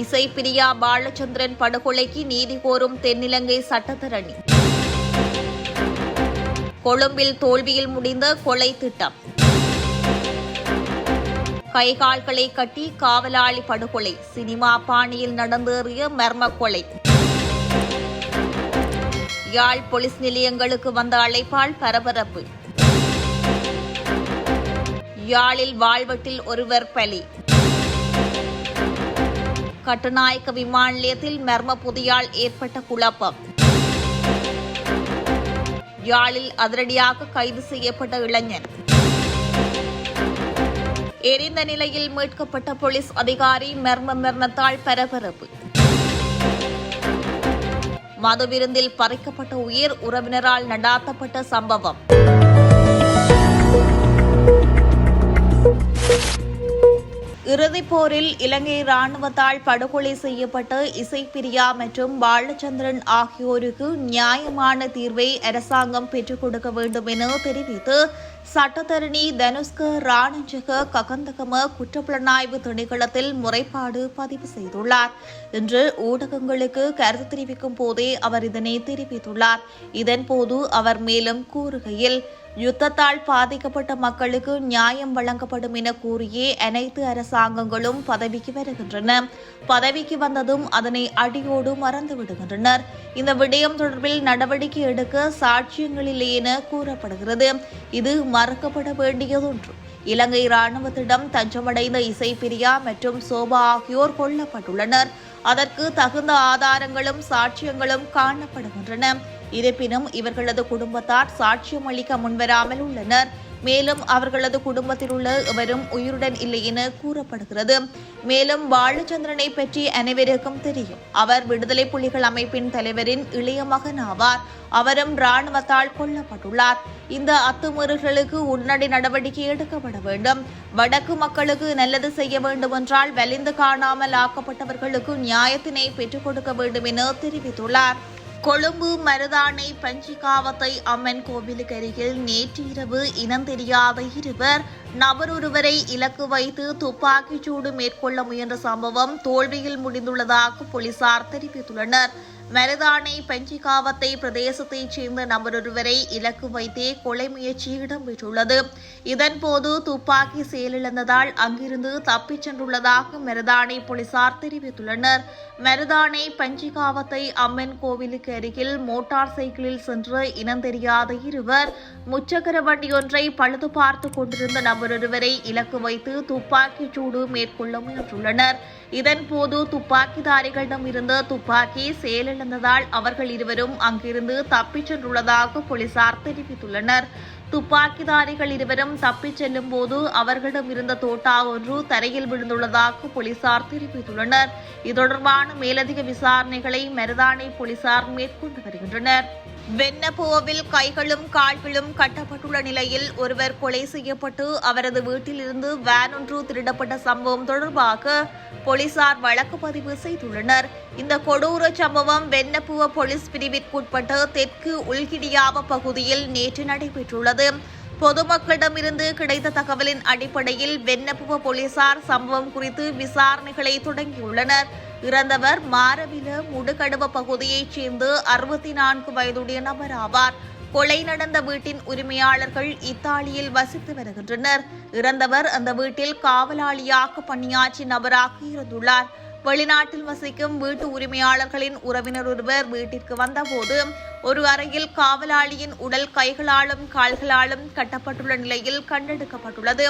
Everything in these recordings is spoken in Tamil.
இசை பிரியா பாலச்சந்திரன் படுகொலைக்கு நீதி கோரும் தென்னிலங்கை சட்டத்தரணி. கொழும்பில் தோல்வியில் முடிந்த கொலை திட்டம். கைகால்களை கட்டி காவலாளி படுகொலை. சினிமா பாணியில் நடந்தேறிய மர்ம கொலை யாழ் போலீஸ் நிலையங்களுக்கு வந்த அழைப்பால் பரபரப்பு. யாழில் வாழ்வெட்டில் ஒருவர் பலி. கட்டுநாயக்க விமான நிலையத்தில் மர்ம புதியால் ஏற்பட்ட குழப்பம். யாழில் அதிரடியாக கைது செய்யப்பட்ட இளைஞன். எரிந்த நிலையில் மீட்கப்பட்ட போலீஸ் அதிகாரி மர்ம மரணத்தால் பரபரப்பு. மதுவிருந்தில் பறிக்கப்பட்ட உயிர் உறவினரால் நடாத்தப்பட்ட சம்பவம். இறுதிப் போரில் இலங்கை ராணுவத்தால் படுகொலை செய்யப்பட்ட இசைப்பிரியா மற்றும் பாலச்சந்திரன் ஆகியோருக்கு நியாயமான தீர்வை அரசாங்கம் பெற்றுக் கொடுக்க வேண்டும் என தெரிவித்து சட்டத்தரணி தனுஷ்க ராணஞ்சக ககந்தகம குற்றப்புலனாய்வு திணைக்களத்தில் முறைப்பாடு பதிவு செய்துள்ளார். இன்று ஊடகங்களுக்கு கருத்து தெரிவிக்கும் போதே அவர் இதனை தெரிவித்துள்ளார். இதன்போது அவர் மேலும் கூறுகையில் யுத்தத்தால் பாதிக்கப்பட்ட மக்களுக்கு நியாயம் வழங்கப்படும் என கூறியே அனைத்து அரசாங்கங்களும் பதவிக்கு வருகின்றன. பதவிக்கு வந்ததும் அதனை அடியோடு மறந்து விடுகின்றனர் இந்த விடயம் தொடர்பில் நடவடிக்கை எடுக்க சாட்சியங்கள் என கூறப்படுகிறது. இது மறக்கப்பட வேண்டியதொன்று. இலங்கை ராணுவத்திடம் தஞ்சமடைந்த இசைப்பிரியா மற்றும் சோபா ஆகியோர் கொல்லப்பட்டுள்ளனர். அதற்கு தகுந்த ஆதாரங்களும் சாட்சியங்களும் காணப்படுகின்றன. இருப்பினும் இவர்களது குடும்பத்தார் சாட்சியம் அளிக்க முன்வராமல் உள்ளனர். மேலும் அவர்களது குடும்பத்தில் உள்ள இவரும் உயிருடன் இல்லை என கூறப்படுகிறது. மேலும் பாலச்சந்திரனை பற்றி அனைவருக்கும் தெரியும். அவர் விடுதலை புலிகள் அமைப்பின் தலைவரின் இளைய மகன் ஆவார். அவரும் ராணுவத்தால் கொல்லப்பட்டுள்ளார். இந்த அத்துமீறல்களுக்கு உடனடி நடவடிக்கை எடுக்கப்பட வேண்டும். வடக்கு மக்களுக்கு நல்லது செய்ய வேண்டும் என்றால் வலிந்து காணாமல் ஆக்கப்பட்டவர்களுக்கு நியாயத்தினை பெற்றுக் கொடுக்க வேண்டும் என தெரிவித்துள்ளார். கொழும்பு மருதானை பஞ்சிகாவத்தை அம்மன் கோவிலுக்கு அருகில் நேற்று இரவு இனம் தெரியாத இருவர் நபர் ஒருவரை இலக்கு வைத்து துப்பாக்கிச் சூடு மேற்கொள்ள முயன்ற சம்பவம் தோல்வியில் முடிந்துள்ளதாக போலீசார் தெரிவித்துள்ளனர். மருதானை பஞ்சிகாவத்தை பிரதேசத்தைச் சேர்ந்த நபரொருவரை இலக்கு வைத்தே கொலை முயற்சி இடம்பெற்றுள்ளது. இதன்போது துப்பாக்கி செயலிழந்ததால் அங்கிருந்து தப்பிச் சென்றுள்ளதாக மருதானை போலீசார் தெரிவித்துள்ளனர். மருதானை பஞ்சிகாவத்தை அம்மன் கோவிலுக்கு அருகில் மோட்டார் சைக்கிளில் சென்று இனம் தெரியாத இருவர் முச்சக்கர வண்டியொன்றை பழுது பார்த்து கொண்டிருந்த நபரொருவரை இலக்கு வைத்து துப்பாக்கிச் சூடு மேற்கொள்ள முயன்றுள்ளனர். இதன்போது துப்பாக்கிதாரிகளிடம் இருந்த துப்பாக்கி உயிரிழந்ததால் அவர்கள் இருவரும் அங்கிருந்து தப்பிச் சென்றுள்ளதாக போலீசார் தெரிவித்துள்ளனர். துப்பாக்கிதாரிகள் இருவரும் தப்பிச் செல்லும் போது அவர்களிடம் இருந்த தோட்டா ஒன்று தரையில் விழுந்துள்ளதாக போலீசார் தெரிவித்துள்ளனர். இது தொடர்பான மேலதிக விசாரணைகளை மருதானை போலீசார் மேற்கொண்டு வருகின்றனர். வெண்ணப்போவில் கைகளும் கால்களும் கட்டப்பட்டுள்ள நிலையில் ஒருவர் கொலை செய்யப்பட்டு அவரது வீட்டிலிருந்து வேன் ஒன்று திருடப்பட்ட சம்பவம் தொடர்பாக போலீசார் வழக்கு பதிவு செய்துள்ளனர். இந்த கொடூர சம்பவம் வெண்ணப்புவ போலீஸ் பிரிவிற்குட்பட்ட தெற்கு உள்கிடியாவ பகுதியில் நேற்று நடைபெற்றுள்ளது. பொதுமக்களிடமிருந்து கிடைத்த தகவலின் அடிப்படையில் வெண்ணப்புவ போலீசார் சம்பவம் குறித்து விசாரணைகளை தொடங்கியுள்ளனர். இறந்தவர் மாரவில முடுகடுவ பகுதியைச் சேர்ந்த அறுபத்தி நான்கு வயதுடைய நபர் ஆவார் கொலை நடந்த வீட்டின் உரிமையாளர்கள் இத்தாலியில் வசித்து வருகின்றனர். இறந்தவர் அந்த வீட்டில் காவலாளியாக பணியாற்றிய நபராக இருந்துள்ளார். வெளிநாட்டில் வசிக்கும் வீட்டு உரிமையாளர்களின் உறவினர் ஒருவர் வீட்டிற்கு வந்தபோது ஒரு அறையில் காவலாளியின் உடல் கைகளாலும் கால்களாலும் கட்டப்பட்டுள்ள நிலையில் கண்டெடுக்கப்பட்டுள்ளது.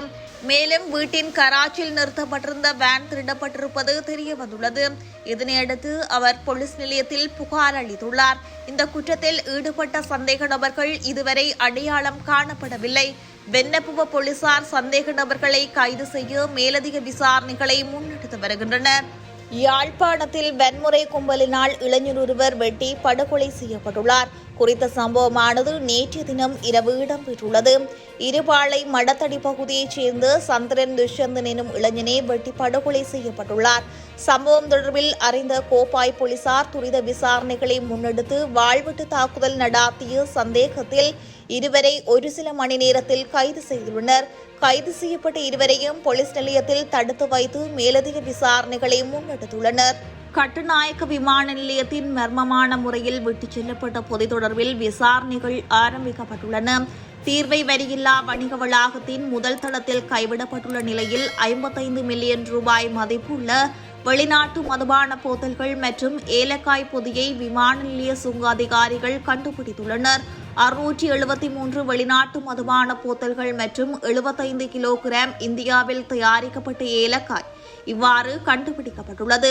மேலும் வீட்டின் கராச்சில் நிறுத்தப்பட்டிருந்த வேன் திருடப்பட்டிருப்பது தெரிய வந்துள்ளது. இதனையடுத்து அவர் போலீஸ் நிலையத்தில் புகார் அளித்துள்ளார். இந்த குற்றத்தில் ஈடுபட்ட சந்தேக நபர்கள் இதுவரை அடையாளம் காணப்படவில்லை. வெண்ணப்புவ போலீசார் சந்தேக நபர்களை கைது செய்ய மேலதிக விசாரணைகளை முன்னெடுத்து வருகின்றனர். யாழ்ப்பாணத்தில் வன்முறை கும்பலினால் இளைஞர் ஒருவர் வெட்டி படுகொலை செய்யப்பட்டுள்ளார். குறித்த சம்பவமானது நேற்று தினம் இரவு இடம்பெற்றுள்ளது. இருபாளை மடத்தடி பகுதியைச் சேர்ந்த சந்திரன் துஷ்யந்தன் எனும் இளைஞனே வெட்டி படுகொலை செய்யப்பட்டுள்ளார். சம்பவம் தொடர்பில் அறிந்த கோப்பாய் போலீசார் துரித விசாரணைகளை முன்னெடுத்து வாழ்வெட்டு தாக்குதல் நடாத்திய சந்தேகத்தில் இருவரை ஒரு சில மணி நேரத்தில் கைது செய்துள்ளனர். கைது செய்யப்பட்ட இருவரையும் போலீஸ் நிலையத்தில் தடுத்து வைத்து மேலதிக விசாரணைகளை முன்னெடுத்துள்ளனர். கட்டுநாயக்க விமான நிலையத்தின் மர்மமான முறையில் விட்டுச் செல்லப்பட்ட பொது தொடர்பில் விசாரணைகள் ஆரம்பிக்கப்பட்டுள்ளன. தீர்வை வரியில்லா வணிக வளாகத்தின் முதல் தளத்தில் கைவிடப்பட்டுள்ள நிலையில் ஐம்பத்தைந்து மில்லியன் ரூபாய் மதிப்புள்ள வெளிநாட்டு மதுபான போத்தல்கள் மற்றும் ஏலக்காய் பொதியை விமான நிலைய சுங்க அதிகாரிகள் கண்டுபிடித்துள்ளனர். அறுநூற்றி எழுபத்தி மூன்று வெளிநாட்டு மதுபான போத்தல்கள் மற்றும் எழுபத்தைந்து கிலோகிராம் இந்தியாவில் தயாரிக்கப்பட்ட ஏலக்காய். இவ்வாறு கண்டுபிடிக்கப்பட்டுள்ளது.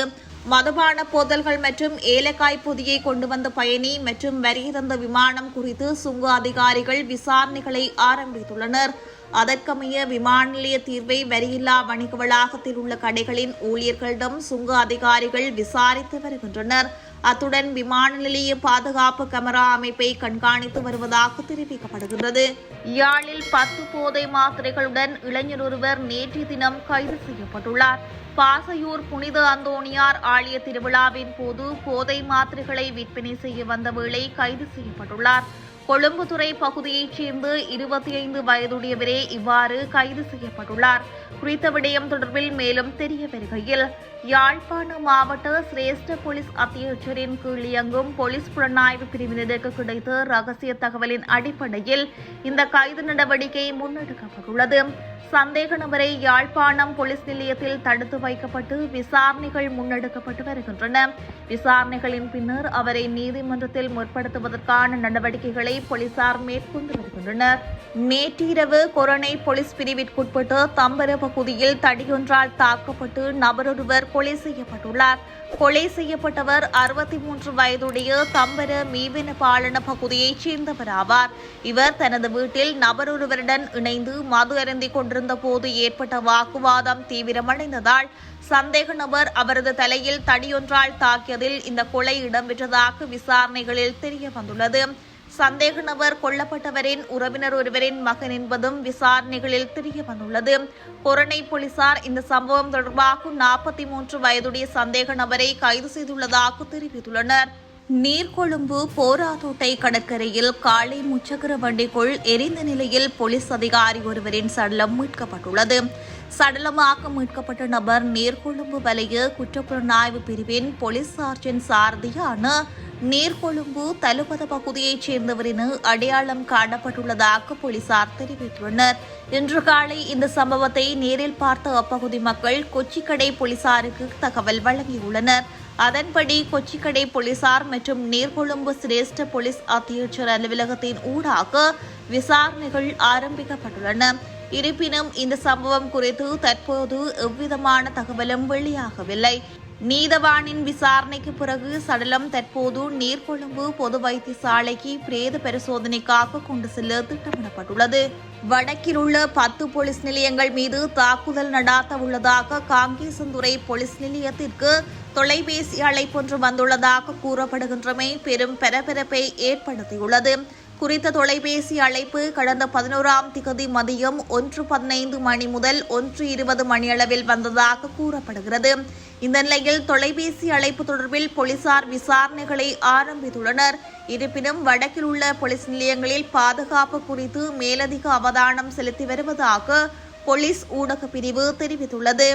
மதுபான போதல்கள் மற்றும் ஏலக்காய் பொதியை கொண்டு வந்த பயணி மற்றும் வரி தந்த விமானம் குறித்து சுங்க அதிகாரிகள் விசாரணைகளை ஆரம்பித்துள்ளனர். அதற்கமைய விமான நிலைய தீர்வை வரியில்லா வணிக வளாகத்தில் உள்ள கடைகளின் ஊழியர்களிடம் சுங்க அதிகாரிகள் விசாரித்து வருகின்றனர். அத்துடன் விமான நிலைய பாதுகாப்பு கேமரா அமைப்பை கண்காணித்து வருவதாக தெரிவிக்கப்படுகிறது யாழில் பத்து போதை மாத்திரைகளுடன் இளைஞர் ஒருவர் நேற்று தினம் கைது செய்யப்பட்டுள்ளார். பாசையூர் புனித அந்தோணியார் ஆலய திருவிழாவின் போது போதை மாத்திரைகளை விற்பனை செய்ய வந்த வேளை கைது செய்யப்பட்டுள்ளார். கொழும்புத்துறை பகுதியைச் சேர்ந்த இருபத்தி ஐந்து வயதுடையவரே இவ்வாறு கைது செய்யப்பட்டுள்ளார். குறித்த விடயம் தொடர்பில் மேலும் தெரிய வருகையில் யாழ்ப்பாண மாவட்ட சிரேஷ்ட போலீஸ் அத்தியட்சரின் கீழ் இயங்கும் போலீஸ் புலனாய்வு பிரிவினருக்கு கிடைத்த ரகசிய தகவலின் அடிப்படையில் இந்த கைது நடவடிக்கை முன்னெடுக்கப்பட்டுள்ளது. சந்தேக நபரை யாழ்ப்பாணம் போலீஸ் நிலையத்தில் தடுத்து வைக்கப்பட்டு விசாரணைகள் முன்னெடுக்கப்பட்டு வருகின்றன. விசாரணைகளின் பின்னர் அவரை நீதிமன்றத்தில் முற்படுத்துவதற்கான நடவடிக்கைகளை போலீசார் மேற்கொண்டு வருகின்றனர். நேற்றிரவு கொரோனை போலீஸ் பிரிவிற்குட்பட்டு தம்பர பகுதியில் தடியொன்றால் தாக்கப்பட்டு நபரொருவர் கொலை செய்யப்பட்டுள்ளார். கொலை செய்யப்பட்டவர் அறுபத்தி மூன்று வயதுடைய தம்பர மீவின பாலன பகுதியைச் சேர்ந்தவர் ஆவார் இவர் தனது வீட்டில் நபரொருவருடன் இணைந்து மது அருந்திக் கொண்டிருந்த போது ஏற்பட்ட வாக்குவாதம் தீவிரமடைந்ததால் சந்தேக நபர் அவரது தலையில் தடியொன்றால் தாக்கியதில் இந்த கொலை இடம்பெற்றதாக விசாரணைகளில் தெரிய வந்துள்ளது சந்தேக நபர் கொல்லப்பட்டவரின் உறவினர் ஒருவரின் மகன் என்பதும் விசாரணைகளில் தெரிய வந்துள்ளது. கொரணை போலீசார் இந்த சம்பவம் தொடர்பாக நாற்பத்தி மூன்று வயதுடைய சந்தேக நபரை கைது செய்துள்ளதாக தெரிவித்துள்ளனர். நீர்கொழும்பு போராதோட்டை கடற்கரையில் காலை முச்சக்கர வண்டிக்குள் எரிந்த நிலையில் போலீஸ் அதிகாரி ஒருவரின் சடலம் மீட்கப்பட்டுள்ளது. சடலமாக மீட்கப்பட்ட நபர் நீர்கொழும்பு வலைய குற்றப்புலனாய்வு பிரிவின் போலீஸ் சார்ஜன் சாரதியான நீர்கொழும்பு தலுபத பகுதியைச் சேர்ந்தவர் என அடையாளம் காணப்பட்டுள்ளதாக போலீசார் தெரிவித்துள்ளனர். இன்று காலை இந்த சம்பவத்தை நேரில் பார்த்த அப்பகுதி மக்கள் கொச்சிக்கடை போலீசாருக்கு தகவல் வழங்கியுள்ளனர். அதன்படி கொச்சிக்கடை போலீசார் மற்றும் நீர்கொழும்பு சிரேஷ்ட போலீஸ் அத்தியட்சர் அலுவலகத்தின் ஊடாக விசாரணைகள் ஆரம்பிக்கப்பட்டுள்ளன. இருப்பினும் இந்த சம்பவம் குறித்து தற்போது எவ்விதமான தகவலும் வெளியாகவில்லை. நீதவானின் விசாரணைக்கு பிறகு சடலம் தற்போது நீர்கொழும்பு பொது வைத்தியசாலைக்கு பிரேத பரிசோதனைக்காக கொண்டு செல்ல திட்டமிடப்பட்டுள்ளது. வடக்கில் உள்ள பத்து போலீஸ் நிலையங்கள் மீது தாக்குதல் நடாத்த உள்ளதாக காங்கேசந்துறை போலீஸ் நிலையத்திற்கு தொலைபேசி அழைப்பொன்று வந்துள்ளதாக கூறப்படுகின்றமை பெரும் பரபரப்பை ஏற்படுத்தியுள்ளது. குறித்த தொலைபேசி அழைப்பு கடந்த பதினோராம் திகதி மதியம் ஒன்று பதினைந்து மணி முதல் ஒன்று இருபது மணியளவில் வந்ததாக கூறப்படுகிறது. இந்த நிலையில் தொலைபேசி அழைப்பு தொடர்பில் போலீசார் விசாரணைகளை ஆரம்பித்துள்ளனர். இருப்பினும் வடக்கில் உள்ள போலீஸ் நிலையங்களில் பாதுகாப்பு குறித்து மேலதிக அவதானம் செலுத்தி வருவதாக போலீஸ் ஊடக பிரிவு தெரிவித்துள்ளது.